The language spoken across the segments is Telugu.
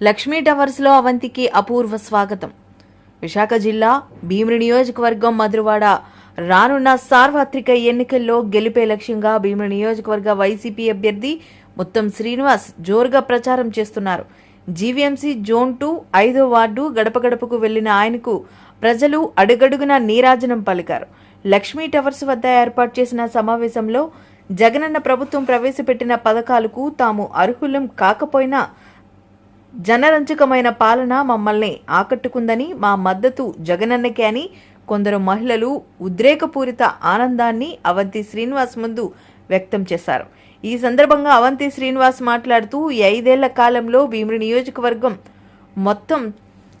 లక్ష్మీ టవర్స్లో అవంతికి అపూర్వ స్వాగతం. విశాఖ జిల్లా భీమిడి నియోజకవర్గం మధురవాడ రానున్న సార్వత్రిక ఎన్నికల్లో గెలిపే లక్ష్యంగా భీమిడి నియోజకవర్గ వైసీపీ అభ్యర్థి ముత్తం శ్రీనివాస్ జోరుగా ప్రచారం చేస్తున్నారు. జీవీఎంసీ జోన్ టూ ఐదో వార్డు గడప గడపకు వెళ్ళిన ఆయనకు ప్రజలు అడుగడుగున నీరాజనం పలికారు. లక్ష్మీ టవర్స్ వద్ద ఏర్పాటు చేసిన సమావేశంలో జగనన్న ప్రభుత్వం ప్రవేశపెట్టిన పథకాలకు తాము అర్హులం కాకపోయినా జనరంజకమైన పాలన మమ్మల్ని ఆకట్టుకుందని మా మద్దతు జగనన్నకే అని కొందరు మహిళలు ఉద్రేకపూరిత ఆనందాన్ని అవంతి శ్రీనివాస్ ముందు వ్యక్తం చేశారు. ఈ సందర్భంగా అవంతి శ్రీనివాస్ మాట్లాడుతూ ఈ ఐదేళ్ళ కాలంలో భీమిలి నియోజకవర్గం మొత్తం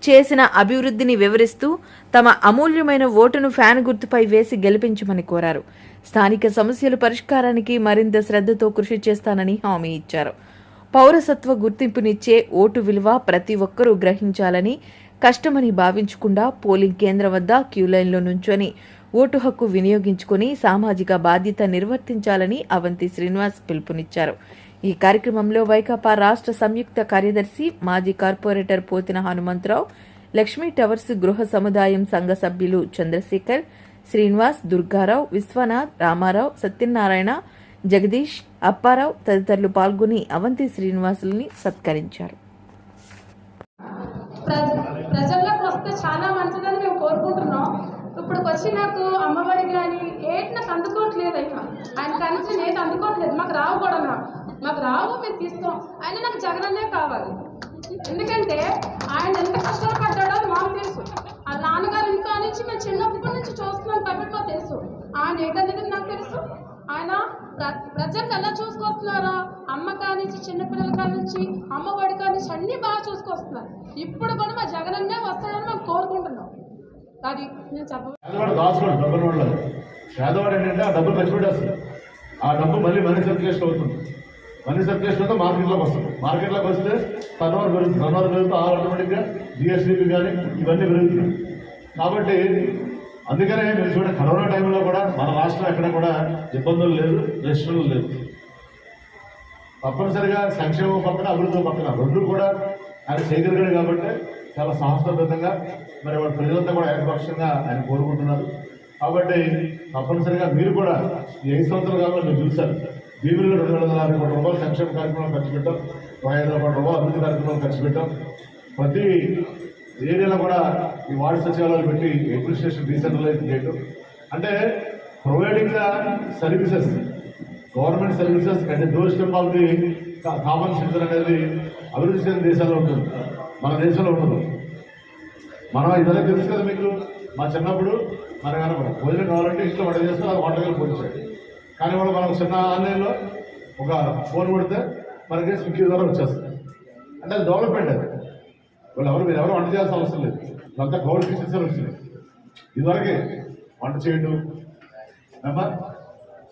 చేసిన అభివృద్ధిని వివరిస్తూ తమ అమూల్యమైన ఓటును ఫ్యాన్ గుర్తుపై వేసి గెలిపించమని కోరారు. స్థానిక సమస్యల పరిష్కారానికి మరింత శ్రద్ధతో కృషి చేస్తానని హామీ ఇచ్చారు. పౌరసత్వ గుర్తింపునిచ్చే ఓటు విలువ ప్రతి ఒక్కరూ గ్రహించాలని కష్టమని భావించకుండా పోలింగ్ కేంద్రం వద్ద క్యూలైన్లో నుంచొని ఓటు హక్కు వినియోగించుకొని సామాజిక బాధ్యత నిర్వర్తించాలని అవంతి శ్రీనివాస్ పిలుపునిచ్చారు. ఈ కార్యక్రమంలో వైకాపా రాష్ట్ర సంయుక్త కార్యదర్శి మాజీ కార్పొరేటర్ పోతిన హనుమంతరావు లక్ష్మీ టవర్స్ గృహ సముదాయం సంఘ సభ్యులు చంద్రశేఖర్ శ్రీనివాస్ దుర్గారావు విశ్వనాథ్ రామారావు సత్యనారాయణ జగదీష్ అప్పారావు తదితరులు పాల్గొని అవంతి శ్రీనివాసుల్ని సత్కరించారు. ప్రజ ప్రజల్లోకి వస్తే చాలా మంచిదని మేము కోరుకుంటున్నాం. ఇప్పుడు వచ్చి నాకు అమ్మఒడి కానీ ఏంటి నాకు అందుకోవట్లేదు అయినా ఆయన కనీసం నేను అందుకోవట్లేదు. మాకు రావు కూడా మాకు రావు మేము తీసుకోం. ఆయన నాకు జగనన్నే కావాలి. ఎందుకంటే ఆయన ఎంత కష్టాలు పడ్డాడో మాకు తెలుసు. ఆ నాన్నగారు ఇంకా నుంచి మేము చిన్నప్పటి నుంచి చూస్తున్నాం కాబట్టి మాకు తెలుసు. ఆయన ఏంటనేది నాకు తెలుసు. ఆయన ప్ర- ప్రజలకు ఎలా చూసుకొస్తున్నారో? అమ్మ కానించి చిన్నపిల్లల కానించి అమ్మఒడి కానించి అన్నీ బాగా చూసుకొస్తున్నారు. ఇప్పుడు కూడా మా జగనన్నే వస్తాడని మేము కోరుకుంటున్నాం. అది నేను చెప్ప డబ్బులు ఏంటంటే ఆ డబ్బులు ఖర్చు ఆ డబ్బు మళ్ళీ మనీ సర్క్యులేషన్ అవుతుంది. మనీ సర్క్యులేషన్ మార్కెట్లోకి వస్తుంది. మార్కెట్లోకి వస్తే టర్నోవర్ పెరుగుతుంది టర్నోవర్ పెరుగుతూ ఆటోమేటిక్గా జిఎస్టీపీ కానీ ఇవన్నీ పెరుగుతున్నాయి. కాబట్టి అందుకనే మీరు చూడండి కరోనా టైంలో కూడా మన రాష్ట్రం ఎక్కడ కూడా ఇబ్బందులు లేదు ప్రశ్నలు లేదు తప్పనిసరిగా సంక్షేమం పక్కన అభివృద్ధి పక్కన రెండు కూడా ఆయన చేయగలిగాడు కాబట్టి చాలా సాహసబద్ధంగా మరి వాడు ప్రజలంతా కూడా ఏకపక్షంగా ఆయన కోరుకుంటున్నారు. కాబట్టి తప్పనిసరిగా మీరు కూడా ఈ ఐదు సంవత్సరాల కాలంలో మీరు చూశారు బీబీలో రెండు వందల యాభై కోట్ల రూపాయలు సంక్షేమ కార్యక్రమాలు ఖర్చు పెట్టాం ఒక ఐదు వందల కోట్ల రూపాయలు అభివృద్ధి కార్యక్రమాలు ఖర్చు పెట్టాం. ప్రతి ఏరియాలో కూడా ఈ వార్డు సచివాలయాలు పెట్టి అడ్మినిస్ట్రేషన్ డీసెంట్రలైజ్ చేయడం. అంటే providing the services government services అంటే door step of the common citizen అనేది అభివృద్ధి చెందిన దేశాల్లో ఉంటుంది. మన దేశంలో ఉండదు మనం ఇదనే తెలుసు కదా మీకు మా చిన్నప్పుడు మన కనపడ భోజనం కావాలంటే ఇంట్లో వంట చేస్తే అది వంటకాలు పోయించాడు కానీ వాళ్ళు మనం చిన్న ఆన్లైన్లో ఒక ఫోన్ కొడితే మనకి స్విగ్గీ ద్వారా వచ్చేస్తుంది. అంటే అది డెవలప్మెంట్ అది. వాళ్ళు ఎవరు మీరు ఎవరు వంట చేయాల్సిన అవసరం లేదు. వాళ్ళంతా గవర్నమెంట్ కిచెన్స్ వచ్చినాయి ఇదివరకే వంట చేయడం. ఏమ్మా?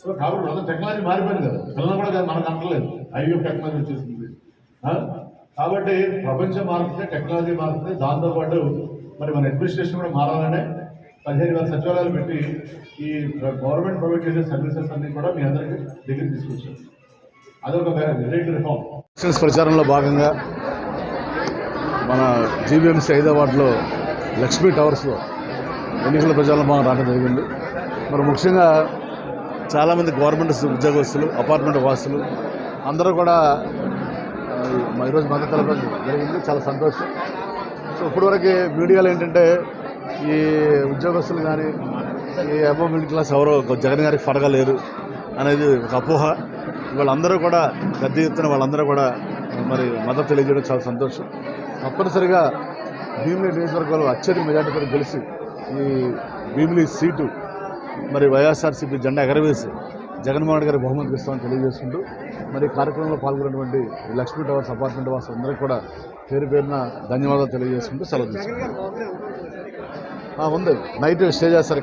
సో కాబట్టి అంతా టెక్నాలజీ మారిపోయింది కదా. పిల్లలు కూడా కాదు మనకు అంటలేదు. ఐవీఎఫ్ టెక్నాలజీ వచ్చేసింది. కాబట్టి ప్రపంచం మారుతుంది టెక్నాలజీ మారుతుంది. దాంతోపాటు మరి మన అడ్మినిస్ట్రేషన్ కూడా మారాలనే పదిహేను వేల సచివాలయాలు పెట్టి ఈ గవర్నమెంట్ ప్రొవైడ్ చేసే సర్వీసెస్ అన్ని కూడా మీ అందరికీ దగ్గర తీసుకొచ్చారు. అదొక గ్రేట్ రిఫార్మ్ ప్రచారంలో భాగంగా మన జీబీఎంసీ హైదరాబాద్లో లక్ష్మీ టవర్స్లో ఎన్నికల ప్రచారంలో మనం రావడం జరిగింది. మరి ముఖ్యంగా చాలామంది గవర్నమెంట్ ఉద్యోగస్తులు అపార్ట్మెంట్ వాసులు అందరూ కూడా ఈ- ఈరోజు మద్దతు తెలపడం జరిగింది. చాలా సంతోషం. సో ఇప్పటివరకు మీడియాలో ఏంటంటే ఈ ఉద్యోగస్తులు కానీ ఈ అబో మిడిల్ క్లాస్ ఎవరో జగన్ గారికి పడగలేరు అనేది ఒక అపోహ. వాళ్ళందరూ కూడా పెద్ద ఎత్తున వాళ్ళందరూ కూడా మరి మద్దతు తెలియజేయడం చాలా సంతోషం. తప్పనిసరిగా భీమిలి నియోజకవర్గంలో అత్యధిక మెజార్టీతో గెలిచి ఈ భీమిలి సీటు మరి వైఎస్ఆర్సీపీ జెండా ఎగరవేసి జగన్మోహన్ గారి బహుమతి ఇస్తామని తెలియజేసుకుంటూ మరి కార్యక్రమంలో పాల్గొన్నటువంటి లక్ష్మీ టవర్స్ అపార్ట్మెంట్ వాసు అందరికీ కూడా పేరు పేరున ధన్యవాదాలు తెలియజేసుకుంటూ సెలవు తీసుకుంటాం ఉంది. నైట్ స్టే చేస్తారు